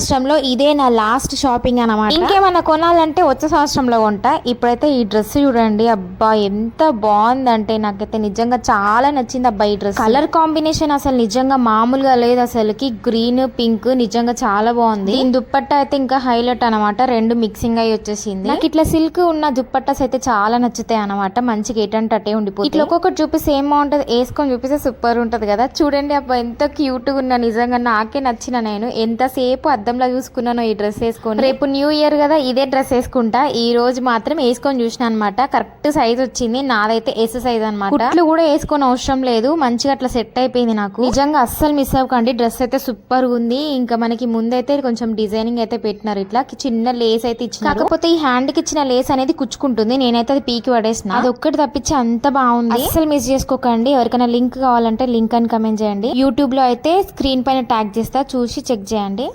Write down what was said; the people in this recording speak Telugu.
సంవత్సరంలో ఇదే నా లాస్ట్ షాపింగ్ అనమాట ఇంకేమైనా కొనాలంటే వచ్చే సంవత్సరంలో ఉంటా ఇప్పుడైతే ఈ డ్రెస్ చూడండి అబ్బా ఎంత బాగుందంటే నాకైతే నిజంగా చాలా నచ్చింది అబ్బా ఈ డ్రెస్. కలర్ కాంబినేషన్ అసలు నిజంగా మామూలుగా లేదు అసలుకి. గ్రీన్ పింక్ నిజంగా చాలా బాగుంది. దీని దుప్పట్ట అయితే ఇంకా హైలైట్ అనమాట రెండు మిక్సింగ్ అయి వచ్చేసింది. నాకు ఇట్లా సిల్క్ ఉన్న దుప్పట్టస్ అయితే చాలా నచ్చుతాయి అనమాట మంచిగా ఎటంటే అట్టే ఉండిపోతుంది ఇట్లా ఒక్కొక్కటి చూపిస్తే ఏం బాగుంటది? వేసుకొని చూపిస్తే సూపర్ ఉంటది కదా. చూడండి అబ్బా ఎంత క్యూట్గా ఉన్నా. నిజంగా నాకే నచ్చిన నేను. ఎంతసేపు అద్దం అద్దంలో చూసుకున్నానో ఈ డ్రెస్ వేసుకొని. రేపు న్యూ ఇయర్ కదా ఇదే డ్రెస్ వేసుకుంటా. ఈ రోజు మాత్రం వేసుకొని చూసిన అనమాట కరెక్ట్ సైజ్ వచ్చింది. నాదైతే ఎస్ సైజ్ అనమాట కుట్లు కూడా వేసుకొని అవసరం లేదు. మంచిగా అట్లా సెట్ అయిపోయింది నాకు. నిజంగా అస్సలు మిస్ అవ్వకండి. డ్రెస్ అయితే సూపర్ ఉంది. ఇంకా మనకి ముందైతే కొంచెం డిజైనింగ్ అయితే పెట్టినారు ఇట్లా. చిన్న లేస్ అయితే ఇచ్చిన కాకపోతే ఈ హ్యాండ్కి ఇచ్చిన లేస్ అనేది కుచ్చుకుంటుంది. నేనైతే అది పీకి పడేసిన. అది ఒక్కటి తప్పించి అంత బాగుంది. అస్సలు మిస్ చేసుకోకండి. ఎవరికైనా లింక్ కావాలంటే లింక్ అని కమెంట్ చేయండి. యూట్యూబ్లో అయితే స్క్రీన్ పైన ట్యాగ్ చేస్తా. చూసి చెక్ చేయండి.